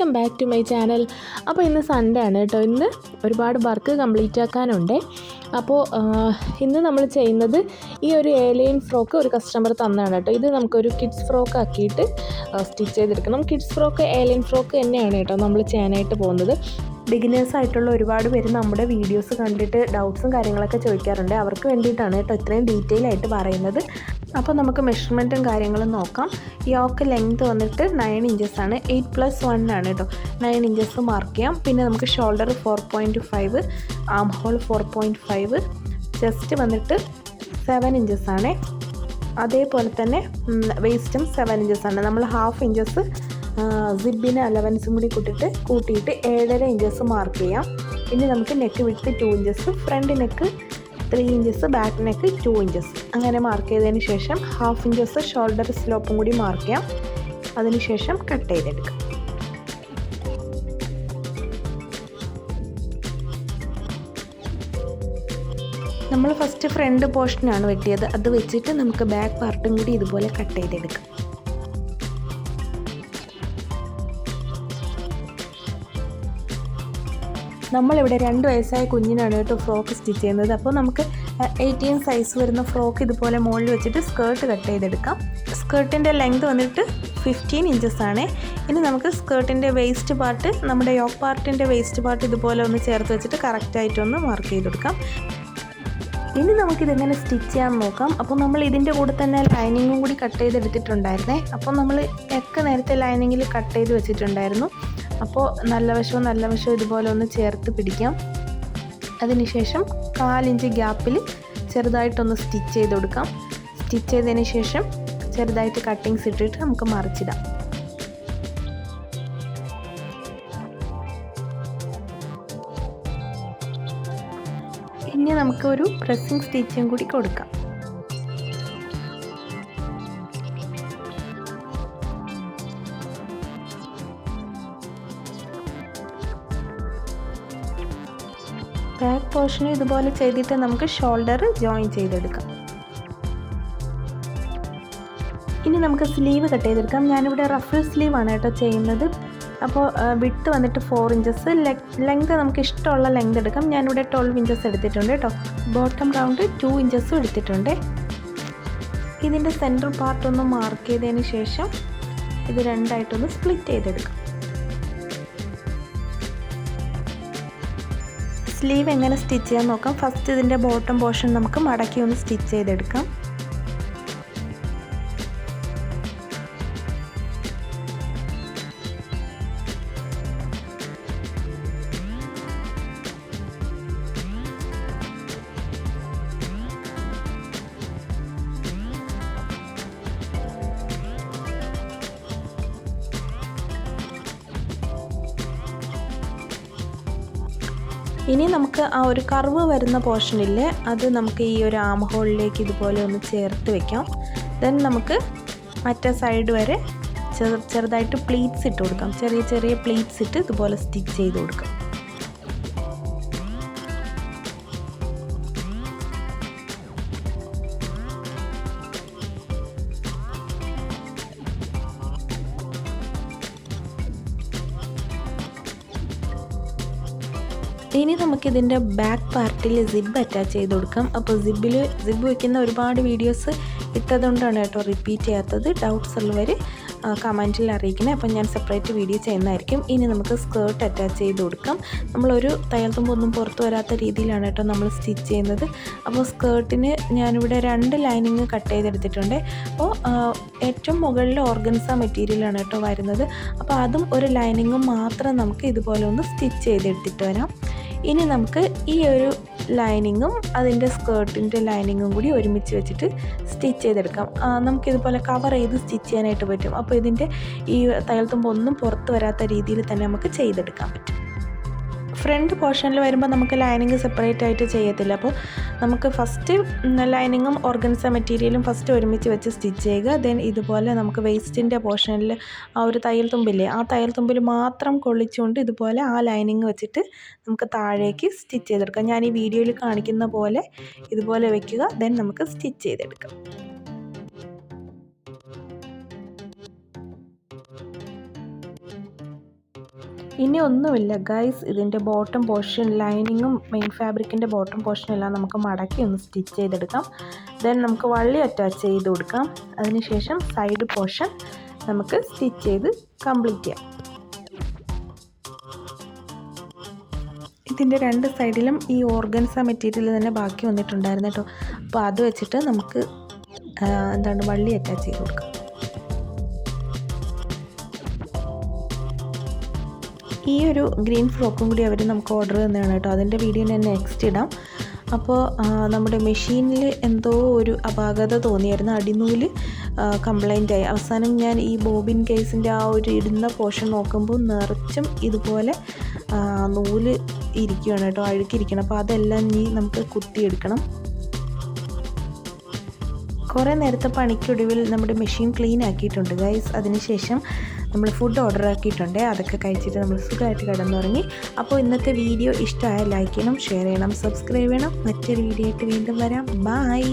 Welcome back to my channel അപ്പോൾ ഇന്ന് Sunday ആണ് കേട്ടോ. ഇന്ന് ഒരുപാട് വർക്ക് കംപ്ലീറ്റ് ആക്കാനുണ്ട്. അപ്പോൾ ഇന്ന് നമ്മൾ ചെയ്യുന്നത് ഈ ഒരു ഏലിയൻ ഫ്രോക്ക് ഒരു കസ്റ്റമർ തന്നതാണ് കേട്ടോ. ഇത് നമുക്കൊരു കിഡ്സ് ഫ്രോക്ക് ആക്കിയിട്ട് സ്റ്റിച്ച് ചെയ്തെടുക്കണം. Kids frock A line frock തന്നെയാണ് കേട്ടോ നമ്മൾ ചെയ്യാനായിട്ട് പോകുന്നത്. ബിഗിനേഴ്സ് ആയിട്ടുള്ള ഒരുപാട് പേര് നമ്മുടെ വീഡിയോസ് കണ്ടിട്ട് ഡൗട്ട്സും കാര്യങ്ങളൊക്കെ ചോദിക്കാറുണ്ട്. അവർക്ക് വേണ്ടിയിട്ടാണ് കേട്ടോ ഇത്രയും ഡീറ്റെയിൽ ആയിട്ട് പറയുന്നത്. അപ്പോൾ നമുക്ക് മെഷർമെന്റും കാര്യങ്ങളും നോക്കാം. യോക്ക് ലെങ്ത് വന്നിട്ട് നയൻ ഇഞ്ചസ് ആണ്. എയ്റ്റ് പ്ലസ് വൺ ആണ് കേട്ടോ. നയൻ ഇഞ്ചസ് മാർക്ക് ചെയ്യാം. പിന്നെ നമുക്ക് shoulder four point five arm hole four point five chest വന്നിട്ട് സെവൻ ഇഞ്ചസ് ആണ്. അതേപോലെ തന്നെ വേസ്റ്റും സെവൻ ഇഞ്ചസ് ആണ്. നമ്മൾ ഹാഫ് ഇഞ്ചസ് സിബിന് അലവൻസും കൂടി കൂട്ടിയിട്ട് കൂട്ടിയിട്ട് ഏഴര ഇഞ്ചസ് മാർക്ക് ചെയ്യാം. ഇനി നമുക്ക് neck width two inches front neck three inches back neck two inches അങ്ങനെ മാർക്ക് ചെയ്തതിന് ശേഷം ഹാഫ് ഇഞ്ചസ് ഷോൾഡർ സ്ലോപ്പും കൂടി മാർക്ക് ചെയ്യാം. അതിനുശേഷം കട്ട് ചെയ്തെടുക്കാം. നമ്മൾ ഫസ്റ്റ് ഫ്രണ്ട് പോർഷനാണ് വെട്ടിയത്. അത് വെച്ചിട്ട് നമുക്ക് ബാക്ക് പാർട്ടും കൂടി ഇതുപോലെ കട്ട് ചെയ്തെടുക്കാം. നമ്മളിവിടെ രണ്ട് വയസ്സായ കുഞ്ഞിനാണ് കേട്ടോ ഫ്രോക്ക് സ്റ്റിച്ച് ചെയ്യുന്നത്. അപ്പോൾ നമുക്ക് എയ്റ്റീൻ സൈസ് വരുന്ന ഫ്രോക്ക് ഇതുപോലെ മുകളിൽ വെച്ചിട്ട് സ്കേർട്ട് കട്ട് ചെയ്തെടുക്കാം. സ്കേർട്ടിന്റെ ലെങ്ത് വന്നിട്ട് ഫിഫ്റ്റീൻ ഇഞ്ചസ് ആണ്. ഇനി നമുക്ക് സ്കേർട്ടിന്റെ വേസ്റ്റ് പാർട്ട് നമ്മുടെ യോക്ക് പാർട്ടിന്റെ വേസ്റ്റ് പാർട്ട് ഇതുപോലെ ഒന്ന് ചേർത്ത് വെച്ചിട്ട് കറക്റ്റായിട്ടൊന്ന് മാർക്ക് ചെയ്തെടുക്കാം. ഇനി നമുക്കിതെങ്ങനെ സ്റ്റിച്ച് ചെയ്യാൻ നോക്കാം. അപ്പോൾ നമ്മൾ ഇതിന്റെ കൂടെ തന്നെ ലൈനിങ്ങും കൂടി കട്ട് ചെയ്തെടുത്തിട്ടുണ്ടായിരുന്നേ. അപ്പോൾ നമ്മൾ ഒക്കെ നേരത്തെ ലൈനിങ്ങിൽ കട്ട് ചെയ്ത് വെച്ചിട്ടുണ്ടായിരുന്നു. അപ്പോൾ നല്ല വശവും നല്ല വശവും ഇതുപോലെ ഒന്ന് ചേർത്ത് പിടിക്കാം. അതിനുശേഷം കാലിഞ്ച് ഗ്യാപ്പിൽ ചെറുതായിട്ടൊന്ന് സ്റ്റിച്ച് ചെയ്ത് കൊടുക്കാം. സ്റ്റിച്ച് ചെയ്തതിന് ശേഷം ചെറുതായിട്ട് കട്ടിങ്സ് ഇട്ടിട്ട് നമുക്ക് മറിച്ചിടാം. ഇനി നമുക്ക് ഒരു പ്രസ്സിങ് സ്റ്റിച്ചും കൂടി കൊടുക്കാം. ബാക്ക് പോർഷനും ഇതുപോലെ ചെയ്തിട്ട് നമുക്ക് ഷോൾഡർ ജോയിൻ ചെയ്തെടുക്കാം. ഇനി നമുക്ക് സ്ലീവ് കട്ട് ചെയ്തെടുക്കാം. ഞാനിവിടെ റഫിൾ സ്ലീവ് ആണ് കേട്ടോ ചെയ്യുന്നത്. അപ്പോൾ വിട്ട് വന്നിട്ട് ഫോർ ഇഞ്ചസ് ലെങ്ത് നമുക്ക് ഇഷ്ടമുള്ള ലെങ്ത് എടുക്കാം. ഞാനിവിടെ ട്വൽവ് ഇഞ്ചസ് എടുത്തിട്ടുണ്ട് കേട്ടോ. ബോട്ടം റൗണ്ട് ടു ഇഞ്ചസും എടുത്തിട്ടുണ്ട്. ഇതിന്റെ സെന്റർ പാർട്ട് ഒന്ന് മാർക്ക് ചെയ്തതിന് ശേഷം ഇത് രണ്ടായിട്ടൊന്ന് സ്പ്ലിറ്റ് ചെയ്തെടുക്കാം. സ്ലീവ് എങ്ങനെ സ്റ്റിച്ച് ചെയ്യാൻ നോക്കാം? ഫസ്റ്റ് ഇതിന്റെ ബോട്ടം പോർഷൻ നമുക്ക് മടക്കി ഒന്ന് സ്റ്റിച്ച് ചെയ്തെടുക്കാം. ഇനി നമുക്ക് ആ ഒരു കർവ് വരുന്ന പോർഷനില്ലേ അത് നമുക്ക് ഈ ഒരു ആം ഹോളിലേക്ക് ഇതുപോലെ ഒന്ന് ചേർത്ത് വെക്കാം. ദെൻ നമുക്ക് മറ്റേ സൈഡ് വരെ ചെറു ചെറുതായിട്ട് പ്ലീറ്റ്സ് ഇട്ട് കൊടുക്കാം. ചെറിയ ചെറിയ പ്ലീറ്റ്സ് ഇട്ട് ഇതുപോലെ സ്റ്റിച്ച് ചെയ്ത് കൊടുക്കാം. ഇനി നമുക്കിതിന്റെ ബാക്ക് പാർട്ടിൽ സിബ് അറ്റാച്ച് ചെയ്ത് കൊടുക്കാം. അപ്പോൾ സിബിൽ സിബ് വയ്ക്കുന്ന ഒരുപാട് വീഡിയോസ് ഇട്ടതുകൊണ്ടാണ് കേട്ടോ റിപ്പീറ്റ് ചെയ്യാത്തത്. ഡൗട്ട്സ് ഉള്ളവർ കമന്റിൽ അറിയിക്കണേ. അപ്പോൾ ഞാൻ സെപ്പറേറ്റ് വീഡിയോ ചെയ്യുന്നതായിരിക്കും. ഇനി നമുക്ക് സ്കേർട്ട് അറ്റാച്ച് ചെയ്ത് കൊടുക്കാം. നമ്മളൊരു തയ്യൽ തുമ്പൊന്നും പുറത്ത് വരാത്ത രീതിയിലാണ് കേട്ടോ നമ്മൾ സ്റ്റിച്ച് ചെയ്യുന്നത്. അപ്പോൾ സ്കേർട്ടിന് ഞാനിവിടെ രണ്ട് ലൈനിങ് കട്ട് ചെയ്തെടുത്തിട്ടുണ്ട്. അപ്പോൾ ഏറ്റവും മുകളിൽ ഓർഗൻസ മെറ്റീരിയലാണ് കേട്ടോ വരുന്നത്. അപ്പോൾ അതും ഒരു ലൈനിങ്ങും മാത്രം നമുക്ക് ഇതുപോലെ ഒന്ന് സ്റ്റിച്ച് ചെയ്തെടുത്തിട്ട് വരാം. ഇനി നമുക്ക് ഈ ഒരു ലൈനിങ്ങും അതിന്റെ സ്കേർട്ടിന്റെ ലൈനിങ്ങും കൂടി ഒരുമിച്ച് വെച്ചിട്ട് സ്റ്റിച്ച് ചെയ്തെടുക്കാം. നമുക്കിതുപോലെ കവർ ചെയ്ത് സ്റ്റിച്ച് ചെയ്യാനായിട്ട് പറ്റും. അപ്പോൾ ഇതിന്റെ ഈ തയ്യൽ തുമ്പ് ഒന്നും പുറത്ത് വരാത്ത രീതിയിൽ തന്നെ നമുക്ക് ചെയ്തെടുക്കാൻ പറ്റും. ഫ്രണ്ട് പോർഷനിൽ വരുമ്പോൾ നമുക്ക് ലൈനിങ് സെപ്പറേറ്റ് ആയിട്ട് ചെയ്യത്തില്ല. അപ്പോൾ നമുക്ക് ഫസ്റ്റ് ലൈനിങ്ങും ഓർഗൻസ മെറ്റീരിയലും ഫസ്റ്റ് ഒരുമിച്ച് വെച്ച് സ്റ്റിച്ച് ചെയ്യുക. ദെൻ ഇതുപോലെ നമുക്ക് വേസ്റ്റിന്റെ പോർഷനിൽ ആ ഒരു തയ്യൽ തുമ്പില്ലേ ആ തയ്യൽ തുമ്പിൽ മാത്രം കൊള്ളിച്ചുകൊണ്ട് ഇതുപോലെ ആ ലൈനിങ് വെച്ചിട്ട് നമുക്ക് താഴേക്ക് സ്റ്റിച്ച് ചെയ്തെടുക്കാം. ഞാൻ ഈ വീഡിയോയിൽ കാണിക്കുന്ന പോലെ ഇതുപോലെ വെക്കുക ദെൻ നമുക്ക് സ്റ്റിച്ച് ചെയ്തെടുക്കാം. ഇനി ഒന്നുമില്ല. ഗൈസ് ഇതിന്റെ ബോട്ടം പോർഷൻ ലൈനിങ്ങും മെയിൻ ഫാബ്രിക്കിന്റെ ബോട്ടം പോർഷനും എല്ലാം നമുക്ക് മടക്കി ഒന്ന് സ്റ്റിച്ച് ചെയ്തെടുക്കാം. ദെൻ നമുക്ക് വള്ളി അറ്റാച്ച് ചെയ്ത് കൊടുക്കാം. അതിനുശേഷം സൈഡ് പോർഷൻ നമുക്ക് സ്റ്റിച്ച് ചെയ്ത് കംപ്ലീറ്റ് ചെയ്യാം. ഇതിന്റെ രണ്ട് സൈഡിലും ഈ ഓർഗൻസ മെറ്റീരിയൽ തന്നെ ബാക്കി വന്നിട്ടുണ്ടായിരുന്നു കേട്ടോ. അപ്പോൾ അത് വെച്ചിട്ട് നമുക്ക് എന്താണ് വള്ളി അറ്റാച്ച് ചെയ്ത് കൊടുക്കാം. ഈ ഒരു ഗ്രീൻ ഫ്രോക്കും കൂടി അവർ നമുക്ക് ഓർഡർ തന്നെയാണ് കേട്ടോ. അതിന്റെ വീഡിയോ ഞാൻ നെക്സ്റ്റ് ഇടാം. അപ്പോൾ നമ്മുടെ മെഷീനിൽ എന്തോ ഒരു അപാകത തോന്നിയായിരുന്നു. അടിനൂൽ കംപ്ലൈന്റ് ആയി. അവസാനം ഞാൻ ഈ ബോബിൻ കേസിന്റെ ആ ഒരു ഇടുന്ന പോർഷൻ നോക്കുമ്പോൾ നിറച്ചും ഇതുപോലെ നൂൽ ഇരിക്കുകയാണ് കേട്ടോ. അഴുക്കിരിക്കണം. അപ്പോൾ അതെല്ലാം ഇനി നമുക്ക് കുത്തിയെടുക്കണം. കുറേ നേരത്തെ പണിക്കൊടുവിൽ നമ്മുടെ മെഷീൻ ക്ലീൻ ആക്കിയിട്ടുണ്ട്. ഗൈസ് അതിനുശേഷം നമ്മൾ ഫുഡ് ഓർഡർ ആക്കിയിട്ടുണ്ട്. അതൊക്കെ കഴിച്ചിട്ട് നമ്മൾ സുഖമായിട്ട് കിടന്നുറങ്ങി. അപ്പോൾ ഇന്നത്തെ വീഡിയോ ഇഷ്ടമായ ലൈക്ക് ചെയ്യണം ഷെയർ ചെയ്യണം സബ്സ്ക്രൈബ് ചെയ്യണം. മറ്റൊരു വീഡിയോ ആയിട്ട് വീണ്ടും വരാം. ബായ്